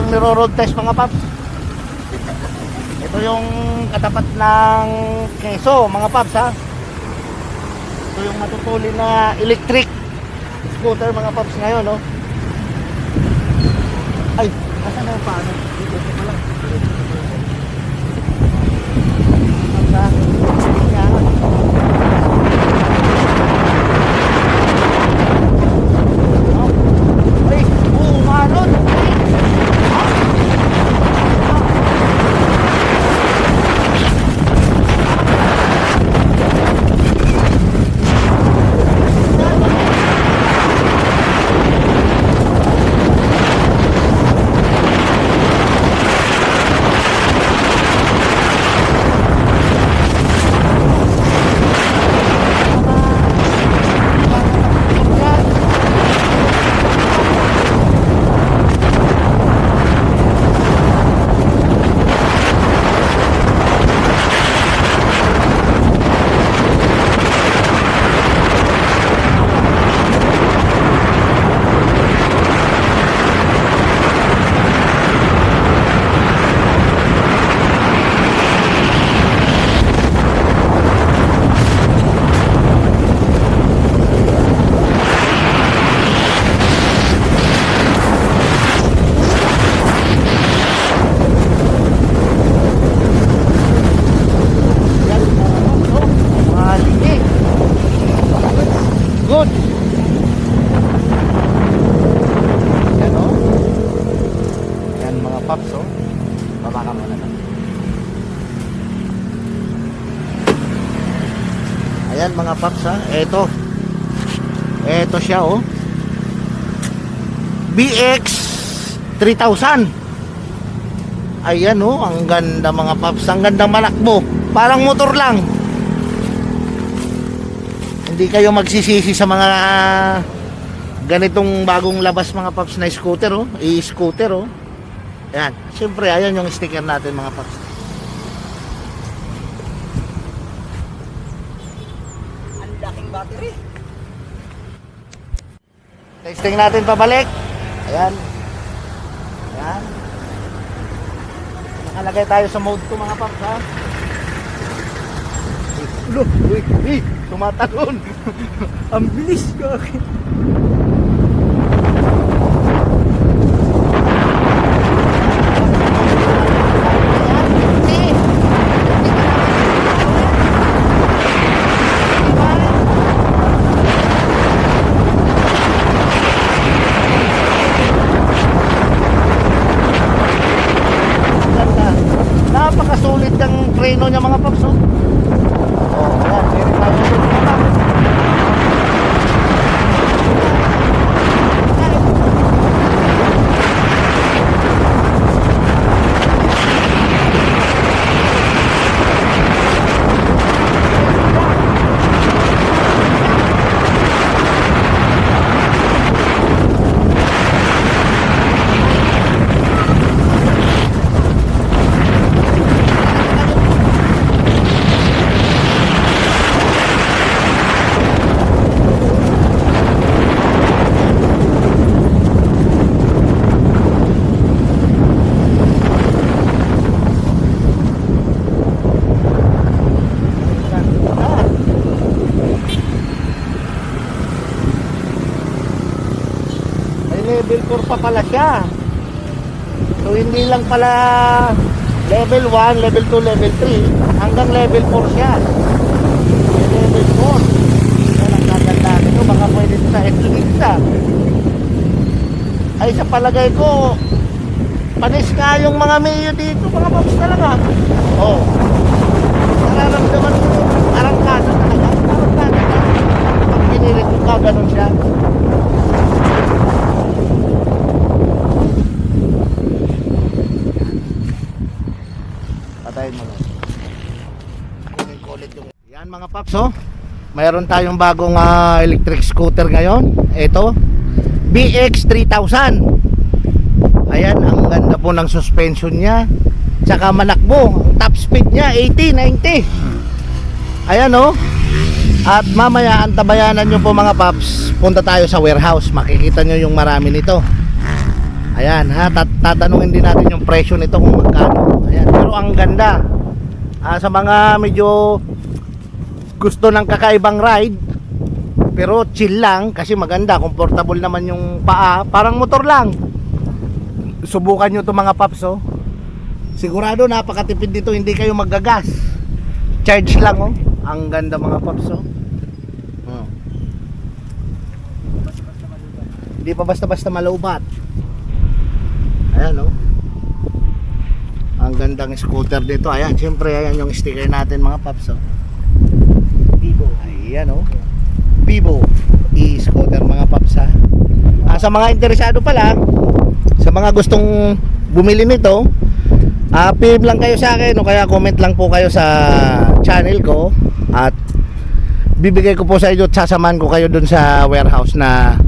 tayong niro-road test mga paps. Ito yung katapat ng keso mga paps ha. Ito yung matutulin na electric scooter mga paps ngayon no. Ay, nasa na yung paano? Dito pa lang. Paps ha. Yan. Ay, oo nga nun. Yan, oh, mga ligi. Good. Yan o. Yan mga paps o. Baba ka muna lang. Ayan mga paps ha. Eto. Eto siya o. BX 3000. Ayan oh, ang ganda mga paps, ang gandang manakbo. Parang motor lang. Hindi kayo magsisisi sa mga ganitong bagong labas mga paps na scooter oh, i-scooter oh. Ayan, siyempre ayan yung sticker natin mga paps. Battery. Testing natin pabalik. Ayan. Ayan. Nakalagay tayo sa mode 2 mga paps ha. Ulo, uy, uy, tumatalon. Ang bilis ko. Ganda. Napakasulit ng preno niya mga paps oh. Oh, ayan, meron tayo dun mga paps. Ah. May level 4 pa pala siya. So hindi lang pala level 1, level 2, level 3, hanggang level 4 siya. Level 4. Yan ang gaganda nito, baka pwede sa Etlisa. Ay sa palagay ko, panis nga yung mga mayo dito, mga paps talaga. Oh. Nararamdaman ko arangkada talaga. Arangkada talaga. Pag pinilit ko ka, ganun siya. Patayin mo lang. Kulit yung... Yan mga paps oh. Mayroon tayong bagong ah, electric scooter ngayon. Ito. BX 3000. Ayan, ang ganda po ng suspension niya. Tsaka manakbo. Ang top speed niya, 80, 90. Ayan oh. At mamaya, antabayanan nyo po mga paps, punta tayo sa warehouse. Makikita nyo yung marami nito. Ayan ha, tat tatanungin din natin yung presyo nito kung magkano. Ayan, pero ang ganda. Ah, sa mga medyo gusto ng kakaibang ride, pero chill lang kasi maganda, comfortable naman yung paa, parang motor lang. Subukan nyo to mga paps oh. Sigurado napakatipid dito, hindi kayo maggagas. Charge lang oh. Ang ganda mga paps oh. Hmm. Hindi pa basta-basta malaubat. Ayan oh. Ang gandang scooter dito. Ayan, siyempre ayan yung sticker natin mga paps oh. Ayan oh. Vivo e-scooter mga paps ha. Ah, sa mga interesado pala, sa mga gustong bumili nito, ah PM lang kayo sa akin o kaya comment lang po kayo sa channel ko at bibigay ko po sa inyo at sasamahan ko kayo dun sa warehouse na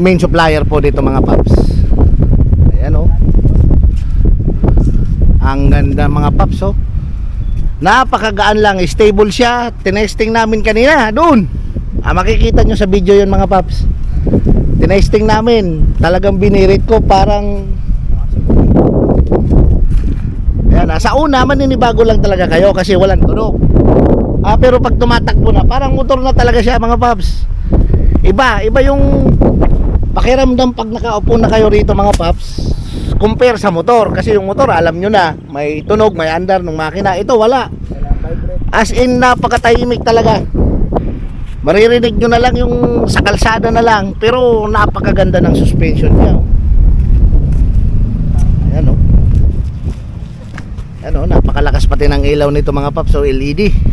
main supplier po dito mga paps. Ayan oh. Ang ganda mga paps oh. Napakagaan lang, stable siya. Tinesting namin kanina, doon. Ah, makikita nyo sa video yun mga paps. Tinesting namin. Talagang binirit ko parang Ayan, ah, sa una maninibago lang talaga kayo kasi walang tunog. Ah, pero pag tumatakbo na, parang motor na talaga siya mga paps. Iba, iba yung pakiramdam pag nakaupo na kayo rito mga paps compare sa motor. Kasi yung motor alam nyo na may tunog may andar ng makina. Ito wala. As in napakatahimik talaga. Maririnig nyo na lang yung sa kalsada na lang pero napakaganda ng suspension niya. Oh. ayan o ayan o napakalakas pati ng ilaw nito mga paps so LED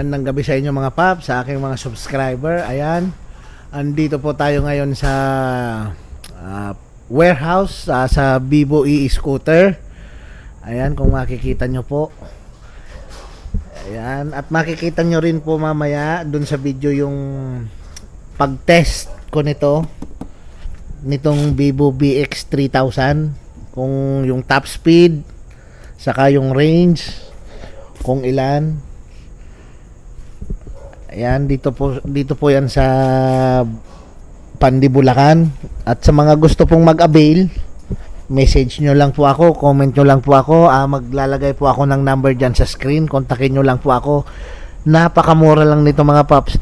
Magandang gabi sa inyo mga pap, sa aking mga subscriber. Ayan. Andito po tayo ngayon sa ah, warehouse ah, sa Vivo e-scooter. Ayan, kung makikita nyo po. Ayan, at makikita nyo rin po mamaya dun sa video yung pag-test ko nito nitong Vivo BX 3000 kung yung top speed saka yung range kung ilan ayan dito po dito po yan sa Pandibulacan at sa mga gusto pong mag-avail message nyo lang po ako comment nyo lang po ako. Ah, maglalagay po ako ng number dyan sa screen. Kontakin nyo lang po ako. Napakamura lang nito mga paps.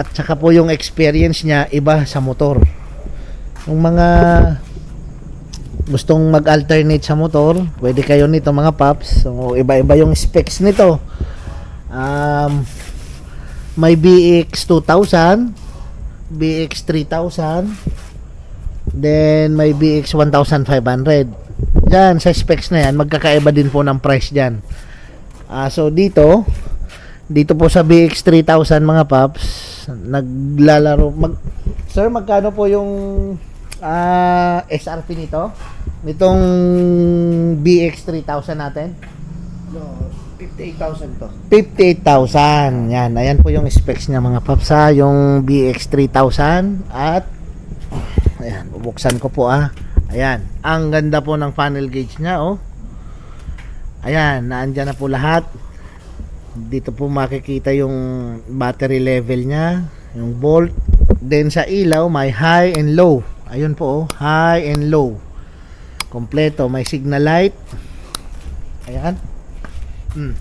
At saka po yung experience niya iba sa motor. Yung mga gustong mag-alternate sa motor, pwede kayo nito mga paps. So, iba-iba yung specs nito. Um, may BX 2000, BX 3000, then may BX 1500. Yan, sa specs na yan, magkakaiba din po ng price dyan. Ah, so, dito, dito po sa BX 3000 mga paps, naglalaro, mag, sir, magkano po yung ah SRP nito? Nitong BX 3000 natin? No, 58,000 to. 58,000. Yan, ayan po yung specs niya mga paps ha. Yung BX 3000 at ayan, bubuksan ko po ah. Ayan, ang ganda po ng funnel gauge niya oh. Ayan, naandyan na po lahat. Dito po makikita yung battery level niya, yung volt. Then sa ilaw, may high and low. Ayun po oh, high and low. Kompleto, may signal light. Ayan. Hmm.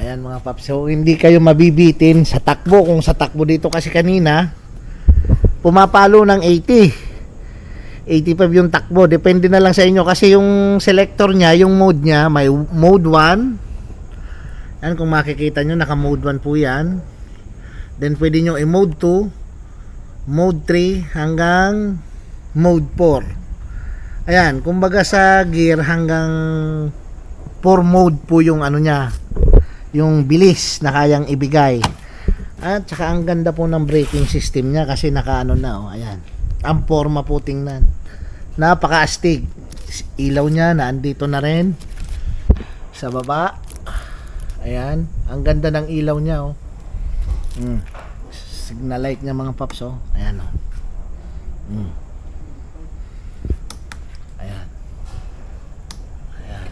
Ayan mga paps. So hindi kayo mabibitin sa takbo. Kung sa takbo dito kasi kanina, pumapalo ng 80. 85 yung takbo. Depende na lang sa inyo kasi yung selector niya, yung mode niya, may mode 1. Yan kung makikita nyo, naka mode 1 po yan. Then pwede nyo i-mode 2, mode 3 hanggang mode 4. Ayan, kumbaga sa gear hanggang 4 mode po yung ano niya, yung bilis na kayang ibigay. At saka ang ganda po ng braking system niya kasi nakaano na oh, ayan. Ang forma po tingnan. Napaka-astig. Ilaw niya na andito na rin sa baba. Ayan, ang ganda ng ilaw niya oh. Mm. Signal light niya mga paps oh. Ayan oh. Mm. Ayan. Ayan.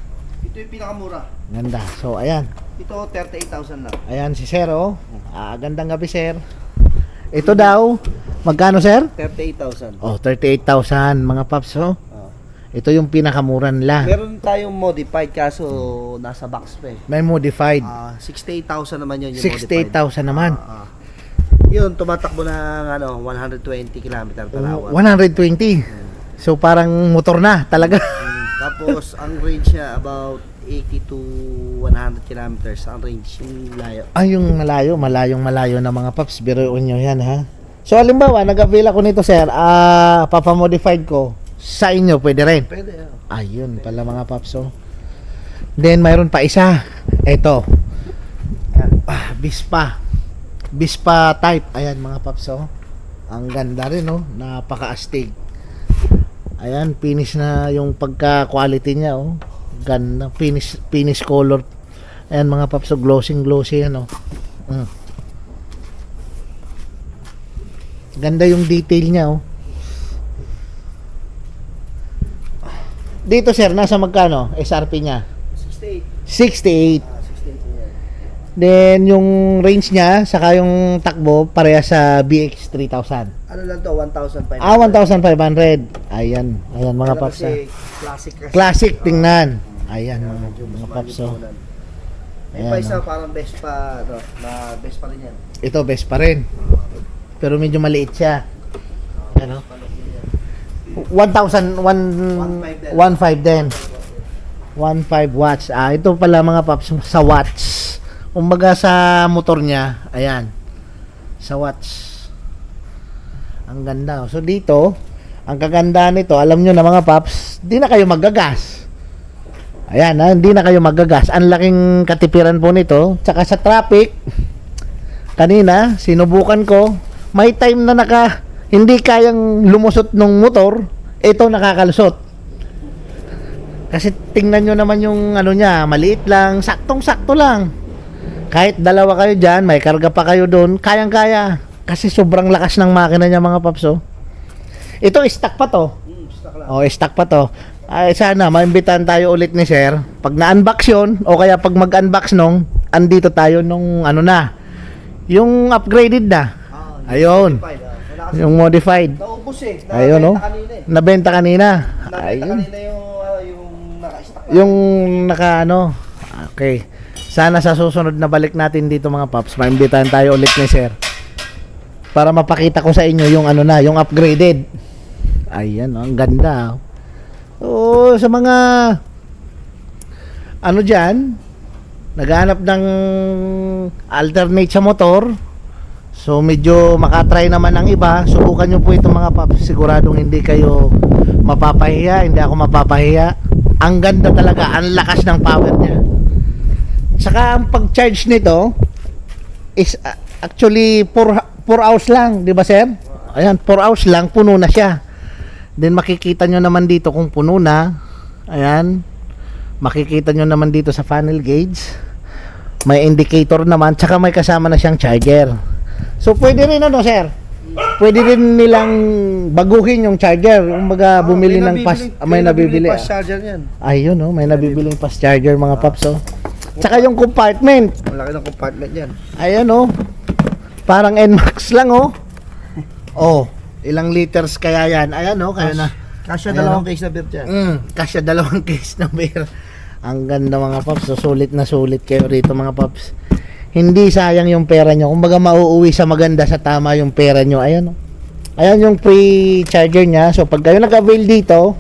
Ito yung pinakamura. Ganda. So, ayan. Ito 38,000 lang. Ayan si Sir, oh. Ah, gandang gabi, Sir. Ito daw, magkano, Sir? 38,000. Oh, 38,000 mga paps, oh. Oh. Ito yung pinakamura nila. Meron tayong modified kaso nasa box pa eh. May modified. Ah, 68,000 naman yun yung modified. 68,000 naman. Ah, ah. Yun, tumatakbo ng ano, 120 km per hour. 120. So, parang motor na, talaga. Tapos, ang range niya about 80 to 100 kilometers ang range yung layo. Ay, yung malayo, malayong malayo na mga paps. Biruin nyo yan, ha? So, halimbawa, nag-avail ako nito, Sir. Ah, papamodified ko. Sa inyo, pwede rin. Pwede. oh. Ayun pala mga paps oh. Then mayroon pa isa. Ito. Ah, Bispa. Bispa type. Ayan mga paps oh. Ang ganda rin oh. Napaka-astig. Ayan, finish na yung pagka-quality niya oh. Ganda. Finish, finish color. Ayan mga paps oh. Glossing glossy yan oh. Mm. Ganda yung detail niya oh. Dito sir, nasa magkano? SRP niya? 68. 68. 68 yan. Then yung range niya, saka yung takbo, pareha sa BX 3000. Ano lang to, 1,500. Ah, 1,500. Ayan, ayan mga Kaya paps. ah. kasi Classic kasi. Classic, tingnan. Ayan mga, mga paps. yung Oh. May Ayan, pa isa oh. parang best pa, ano, na best pa rin yan. Ito, best pa rin. Pero medyo maliit siya. Ano? 1,000, 1, 1,500 din. 1.5 watts. Ah, ito pala mga paps sa watts. Kumbaga sa motor niya, ayan. Sa watts. Ang ganda. oh. So dito, ang kaganda nito, alam nyo na mga paps, di na kayo magagas. Ayan, ha, hindi na kayo magagas. Ang laking katipiran po nito. Tsaka sa traffic, kanina, sinubukan ko, may time na naka, hindi kayang lumusot ng motor, ito nakakalusot. Kasi tingnan nyo naman yung ano niya, maliit lang, saktong-sakto lang. Kahit dalawa kayo dyan, may karga pa kayo doon, kayang-kaya. Kasi sobrang lakas ng makina niya mga paps, oh. Ito, stock pa to. Hmm, stock lang. Oh, stock pa to. Ay, sana maimbitahan tayo ulit ni Sir. Pag na-unbox yun, o kaya pag mag-unbox nung, andito tayo nung ano na, yung upgraded na. Ah, Ayun. modified, ah. Yung modified. Naubos eh. Ayun, Nabenta oh. kanina eh. Nabenta kanina. Nabenta Ayun. kanina yung, ah, yung naka-stock. Yung naka ano. Okay. Sana sa susunod na balik natin dito mga paps, maimbitahan tayo ulit ni Sir. Para mapakita ko sa inyo yung ano na, yung upgraded. Ayan, oh, ang ganda. Oh, sa mga ano diyan, naghahanap ng alternate sa motor. So medyo makatry naman ang iba. Subukan nyo po ito mga paps. Siguradong hindi kayo mapapahiya. Hindi ako mapapahiya. Ang ganda talaga. Ang lakas ng power niya. Saka ang pag-charge nito is uh, actually 4 4 hours lang, 'di ba sir? Ayan, 4 hours lang puno na siya. Then makikita nyo naman dito kung puno na. Ayan. Makikita nyo naman dito sa funnel gauge. May indicator naman, tsaka may kasama na siyang charger. So pwede rin ano sir? Pwede rin nilang baguhin yung charger. Kumbaga bumili ng pas, ah, may nabibili. Fast charger yan. Ayun oh, may nabibiling fast charger mga paps oh. Tsaka yung compartment. Malaki ng compartment yan. Ayan oh. Parang NMAX lang oh. Oh, ilang liters kaya yan? Ayan oh, kaya na. Kasya Ayan, dalawang oh. case na beer dyan. Mm, kasya dalawang case na beer. Ang ganda mga paps. So, sulit na sulit kayo rito mga paps. Hindi sayang yung pera nyo. Kumbaga mauuwi sa maganda sa tama yung pera nyo. Ayan oh. Ayan yung free charger niya. So pag kayo nag-avail dito,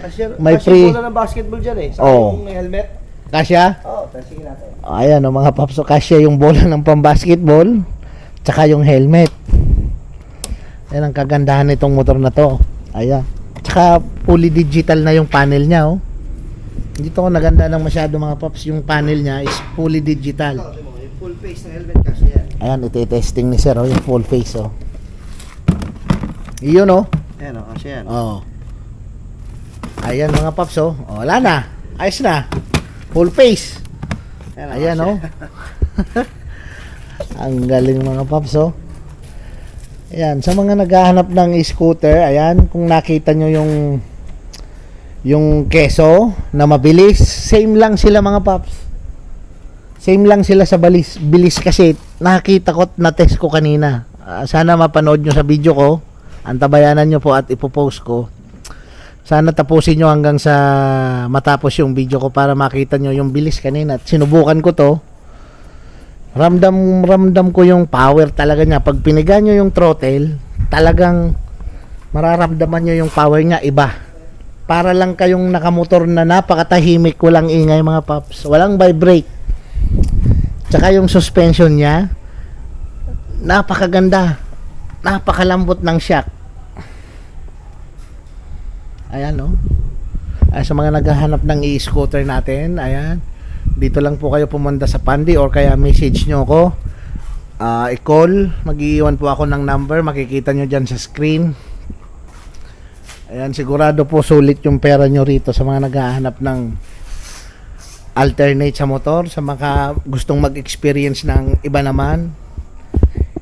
Kasya, May free. bola ng basketball dyan eh. Sa yung helmet. Kasya. Oo, oh, testingin natin. Ayan oh, mga paps. So kasya yung bola ng pambasketball. Tsaka yung helmet. Ayan ang kagandahan nitong motor na to. Ayan. Tsaka fully digital na yung panel niya oh. Hindi to naganda lang masyado mga paps. Yung panel niya is fully digital. Ito mo, yung full face ng helmet kasya yan. Ayan, iti-testing ni Sir, oh, yung full face, oh. Iyon, oh. Ayan o, kasya yan. Oh. Ayan, mga paps, oh. oh wala na. Ayos na. Full face. Ayan, Ayan, oh. Ang galing mga paps, oh. Ayan, sa mga naghahanap ng scooter, ayan, kung nakita nyo yung yung keso na mabilis, same lang sila mga paps. Same lang sila sa balis, bilis kasi nakita ko at na-test ko kanina. Ah, sana mapanood nyo sa video ko. Antabayanan nyo po at ipopost ko. Sana tapusin nyo hanggang sa matapos yung video ko para makita nyo yung bilis kanina. At sinubukan ko to. Ramdam, ramdam ko yung power talaga niya. Pag piniga nyo yung throttle, talagang mararamdaman nyo yung power niya iba. Para lang kayong nakamotor na napakatahimik, walang ingay mga paps. Walang vibrate. Tsaka yung suspension niya, napakaganda. Napakalambot ng shock. Ayan, no? Ay, sa mga naghahanap ng e-scooter natin, ayan. Dito lang po kayo pumunta sa Pandi or kaya message nyo ako. Ah, i-call. Mag-iiwan po ako ng number. Makikita nyo dyan sa screen. Ayan, sigurado po sulit yung pera nyo rito sa mga naghahanap ng alternate sa motor, sa mga gustong mag-experience ng iba naman.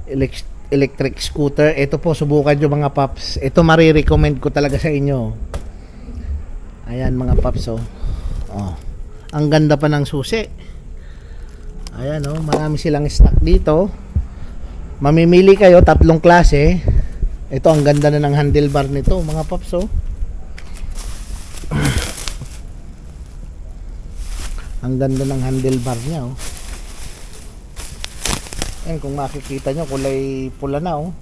Elec- electric scooter. Ito po, subukan nyo mga paps. Ito marirecommend ko talaga sa inyo. Ayan mga paps, oh. oh. Ang ganda pa ng susi. Ayan, oh. Marami silang stock dito. Mamimili kayo, tatlong klase. Ito, ang ganda na ng handlebar nito, mga paps, oh. ang ganda ng handlebar niya, oh. Ayan, kung makikita nyo, kulay pula na, oh.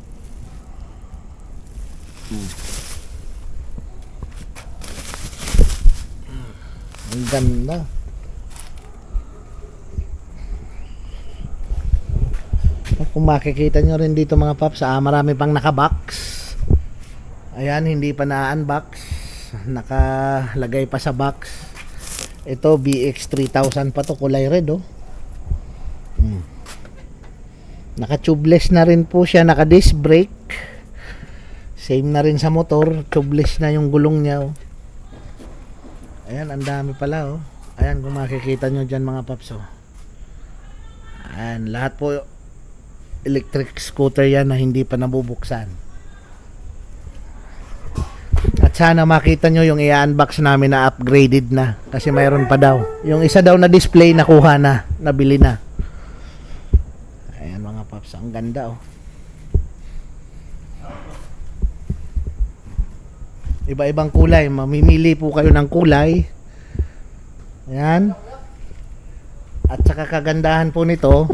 Ang ganda. Kung makikita nyo rin dito mga paps, ah, marami pang nakabox. Ayan, hindi pa na-unbox. Nakalagay pa sa box. Ito BX 3000 pa to kulay red oh. Hmm. Naka tubeless na rin po siya, naka disc brake. Same na rin sa motor, tubeless na yung gulong niya oh. Ayan, ang dami pala oh. Ayan kung makikita nyo dyan mga paps oh. Ayan, lahat po electric scooter yan na hindi pa nabubuksan. At sana makita nyo yung i-unbox namin na upgraded na. Kasi mayroon pa daw. Yung isa daw na display nakuha na. Nabili na. Ang ganda oh. Iba-ibang kulay. Mamimili po kayo ng kulay. Ayan. At saka kagandahan po nito,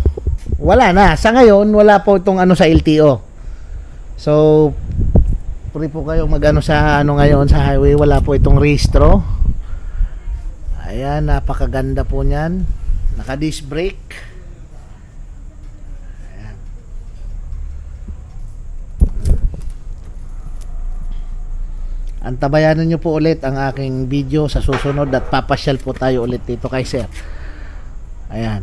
wala na. Sa ngayon, wala po itong ano sa LTO. So, free po kayo magano sa ano ngayon sa highway, wala po itong rehistro. Ayan, napakaganda po niyan. Naka disc brake. Antabayanan nyo po ulit ang aking video sa susunod at papasyal po tayo ulit dito kay sir. Ayan.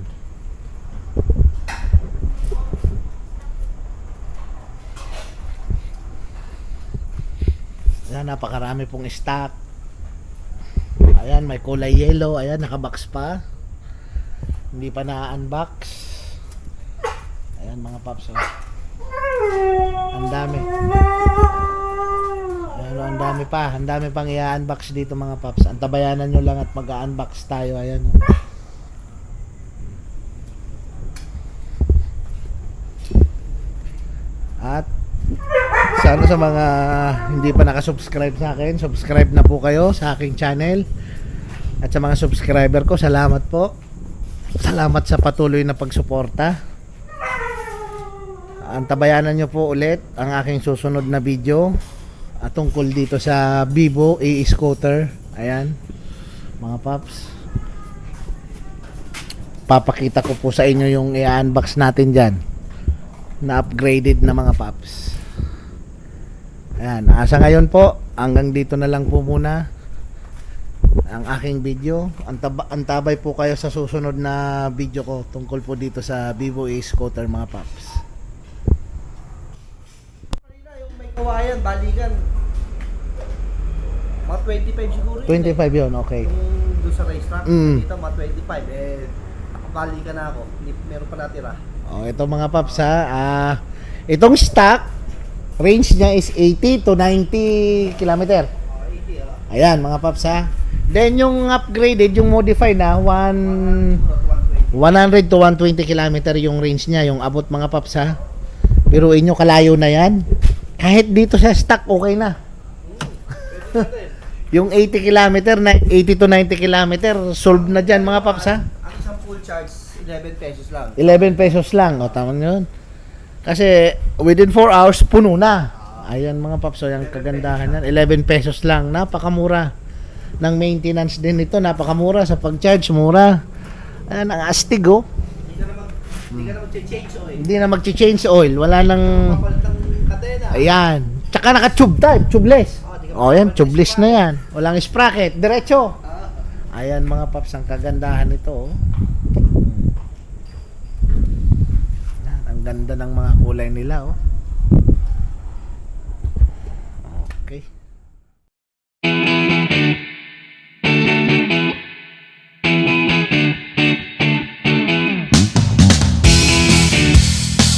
Ayan, napakarami pong stock. Ayan, may kulay yellow. Ayan, nakabox pa. Hindi pa na-unbox. Ayan, mga paps. oh. Ang dami. Dami pa. Ang dami pang i-unbox dito mga paps. Antabayanan nyo lang at mag-unbox tayo. Ayan. oh. At sana sa mga hindi pa nakasubscribe sa akin, subscribe na po kayo sa aking channel. At sa mga subscriber ko, salamat po. Salamat sa patuloy na pagsuporta. Antabayanan nyo po ulit ang aking susunod na video at tungkol dito sa Vivo e-scooter. Ayan, mga paps. Papakita ko po sa inyo yung i-unbox natin dyan na upgraded na mga paps. Ayan, asa ngayon po, hanggang dito na lang po muna ang aking video. Antaba, antabay po kayo sa susunod na video ko tungkol po dito sa Vivo e-scooter mga paps. Kanina yung may kawayan, balikan. Mga 25 siguro yun. 25 yun, okay. Yung doon sa racetrack, Mm. dito mga 25. Eh, nakabalikan na ako. Hindi, meron pa natira. Oh, ito mga paps ha. Ah, itong stock range niya is 80 to 90 kilometer. Oh, 80 ah. Ayan mga paps ha. Then yung upgraded, yung modified na 1 100 to 120 kilometer yung range niya, yung abot mga paps ha. Pero inyo kalayo na yan. Kahit dito sa stock okay na. yung 80 kilometer na 80 to 90 kilometer solved na dyan mga paps ha. Ang isang full charge, 11 pesos lang. 11 pesos lang. O, tama nyo yun. Kasi, within 4 hours, puno na. Ayan mga paps, so yung kagandahan yan. 11 pesos lang. Napakamura. Ng maintenance din ito, napakamura. Sa pag-charge, mura. Ayan, ang astig oh. Hindi na na mag-change oil. Hindi na mag-change oil. Wala nang... Papalit. Ayan. Tsaka naka-tube type, tubeless. O, oh, yan, tubeless na yan. Walang sprocket, diretso. Ayan mga paps, ang kagandahan nito. Oh. Yan, ang ganda ng mga kulay nila. Oh. Okay.